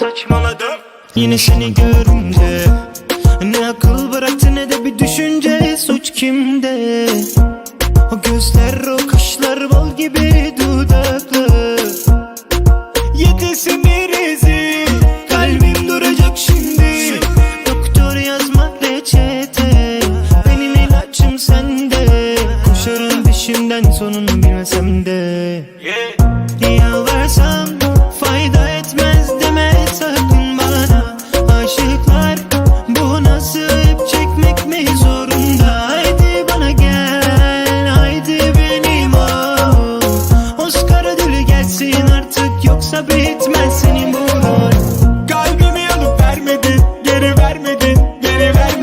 saçmaladım. Yine seni görünce Ne akıl bıraktı ne de bir düşünce Suç kimde? O gözler o kaşlar bal gibi dudaklı. Yetesin birisi Kalbim duracak şimdi. Doktor yazma reçete Benim ilacım sende. Koşarım peşinden sonunu bilmesem de. Yalvarsam Olsa bitmez senin bu rol Kalbimi alıp vermedin Geri vermedin Geri vermedin.